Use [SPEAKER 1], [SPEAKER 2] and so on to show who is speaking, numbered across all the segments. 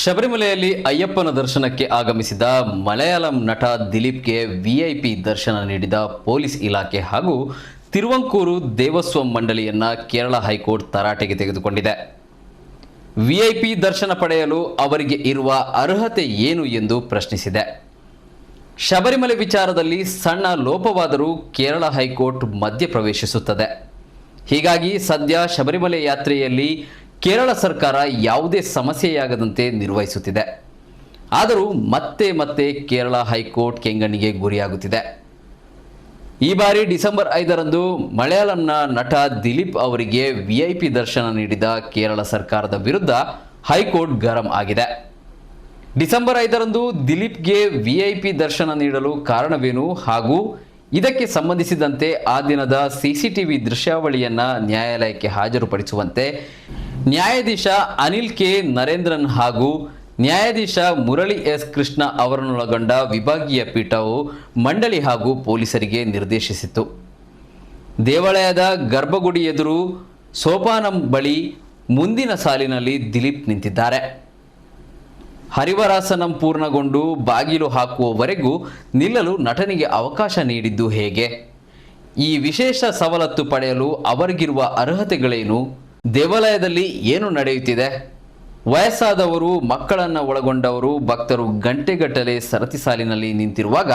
[SPEAKER 1] ಶಬರಿಮಲೆಯಲ್ಲಿ ಅಯ್ಯಪ್ಪನ ದರ್ಶನಕ್ಕೆ ಆಗಮಿಸಿದ ಮಲಯಾಳಂ ನಟ ದಿಲೀಪ್ಗೆ ವಿಐಪಿ ದರ್ಶನ ನೀಡಿದ ಪೊಲೀಸ್ ಇಲಾಖೆ ಹಾಗೂ ತಿರುವಂಕೂರು ದೇವಸ್ವಂ ಮಂಡಳಿಯನ್ನ ಕೇರಳ ಹೈಕೋರ್ಟ್ ತರಾಟೆಗೆ ತೆಗೆದುಕೊಂಡಿದೆ. ವಿಐಪಿ ದರ್ಶನ ಪಡೆಯಲು ಅವರಿಗೆ ಇರುವ ಅರ್ಹತೆ ಏನು ಎಂದು ಪ್ರಶ್ನಿಸಿದೆ. ಶಬರಿಮಲೆ ವಿಚಾರದಲ್ಲಿ ಸಣ್ಣ ಲೋಪವಾದರೂ ಕೇರಳ ಹೈಕೋರ್ಟ್ ಮಧ್ಯಪ್ರವೇಶಿಸುತ್ತದೆ. ಹೀಗಾಗಿ ಸದ್ಯ ಶಬರಿಮಲೆ ಯಾತ್ರೆಯಲ್ಲಿ ಕೇರಳ ಸರ್ಕಾರ ಯಾವುದೇ ಸಮಸ್ಯೆಯಾಗದಂತೆ ನಿರ್ವಹಿಸುತ್ತಿದೆ. ಆದರೂ ಮತ್ತೆ ಮತ್ತೆ ಕೇರಳ ಹೈಕೋರ್ಟ್ ಕೆಂಗಣ್ಣಿಗೆ ಗುರಿಯಾಗುತ್ತಿದೆ. ಈ ಬಾರಿ ಡಿಸೆಂಬರ್ ಐದರಂದು ಮಲಯಾಳಂನ ನಟ ದಿಲೀಪ್ ಅವರಿಗೆ ವಿಐಪಿ ದರ್ಶನ ನೀಡಿದ ಕೇರಳ ಸರ್ಕಾರದ ವಿರುದ್ಧ ಹೈಕೋರ್ಟ್ ಗರಂ ಆಗಿದೆ. ಡಿಸೆಂಬರ್ ಐದರಂದು ದಿಲೀಪ್ಗೆ ವಿಐಪಿ ದರ್ಶನ ನೀಡಲು ಕಾರಣವೇನು ಹಾಗೂ ಇದಕ್ಕೆ ಸಂಬಂಧಿಸಿದಂತೆ ಆ ದಿನದ ಸಿಸಿಟಿವಿ ದೃಶ್ಯಾವಳಿಯನ್ನ ನ್ಯಾಯಾಲಯಕ್ಕೆ ಹಾಜರುಪಡಿಸುವಂತೆ ನ್ಯಾಯಾಧೀಶ ಅನಿಲ್ ಕೆ. ನರೇಂದ್ರನ್ ಹಾಗೂ ನ್ಯಾಯಾಧೀಶ ಮುರಳಿ ಎಸ್. ಕೃಷ್ಣ ಅವರನ್ನೊಳಗೊಂಡ ವಿಭಾಗೀಯ ಪೀಠವು ಮಂಡಳಿ ಹಾಗೂ ಪೊಲೀಸರಿಗೆ ನಿರ್ದೇಶಿಸಿತು ದೇವಾಲಯದ ಗರ್ಭಗುಡಿ ಎದುರು ಸೋಪಾನಂ ಬಳಿ ಮುಂದಿನ ಸಾಲಿನಲ್ಲಿ ದಿಲೀಪ್ ನಿಂತಿದ್ದಾರೆ. ಹರಿವರಾಸನಂ ಪೂರ್ಣಗೊಂಡು ಬಾಗಿಲು ಹಾಕುವವರೆಗೂ ನಿಲ್ಲಲು ನಟನಿಗೆ ಅವಕಾಶ ನೀಡಿದ್ದು ಹೇಗೆ? ಈ ವಿಶೇಷ ಸವಲತ್ತು ಪಡೆಯಲು ಅವರಿಗಿರುವ ಅರ್ಹತೆಗಳೇನು? ದೇವಾಲಯದಲ್ಲಿ ಏನು ನಡೆಯುತ್ತಿದೆ? ವಯಸ್ಸಾದವರು, ಮಕ್ಕಳನ್ನು ಒಳಗೊಂಡವರು, ಭಕ್ತರು ಗಂಟೆಗಟ್ಟಲೆ ಸರತಿ ಸಾಲಿನಲ್ಲಿ ನಿಂತಿರುವಾಗ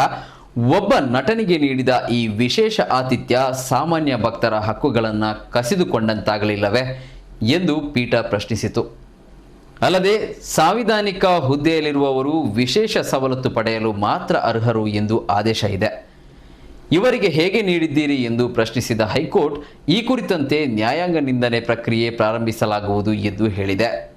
[SPEAKER 1] ಒಬ್ಬ ನಟನಿಗೆ ನೀಡಿದ ಈ ವಿಶೇಷ ಆತಿಥ್ಯ ಸಾಮಾನ್ಯ ಭಕ್ತರ ಹಕ್ಕುಗಳನ್ನು ಕಸಿದುಕೊಂಡಂತಾಗಲಿಲ್ಲವೇ ಎಂದು ಪೀಠ ಪ್ರಶ್ನಿಸಿತು. ಅಲ್ಲದೆ ಸಾಂವಿಧಾನಿಕ ಹುದ್ದೆಯಲ್ಲಿರುವವರು ವಿಶೇಷ ಸವಲತ್ತು ಪಡೆಯಲು ಮಾತ್ರ ಅರ್ಹರು ಎಂದು ಆದೇಶ ಇದೆ. ಇವರಿಗೆ ಹೇಗೆ ನೀಡಿದ್ದೀರಿ ಎಂದು ಪ್ರಶ್ನಿಸಿದ ಹೈಕೋರ್ಟ್ ಈ ಕುರಿತಂತೆ ನ್ಯಾಯಾಂಗ ನಿಂದನೆ ಪ್ರಕ್ರಿಯೆ ಪ್ರಾರಂಭಿಸಲಾಗುವುದು ಎಂದು ಹೇಳಿದೆ.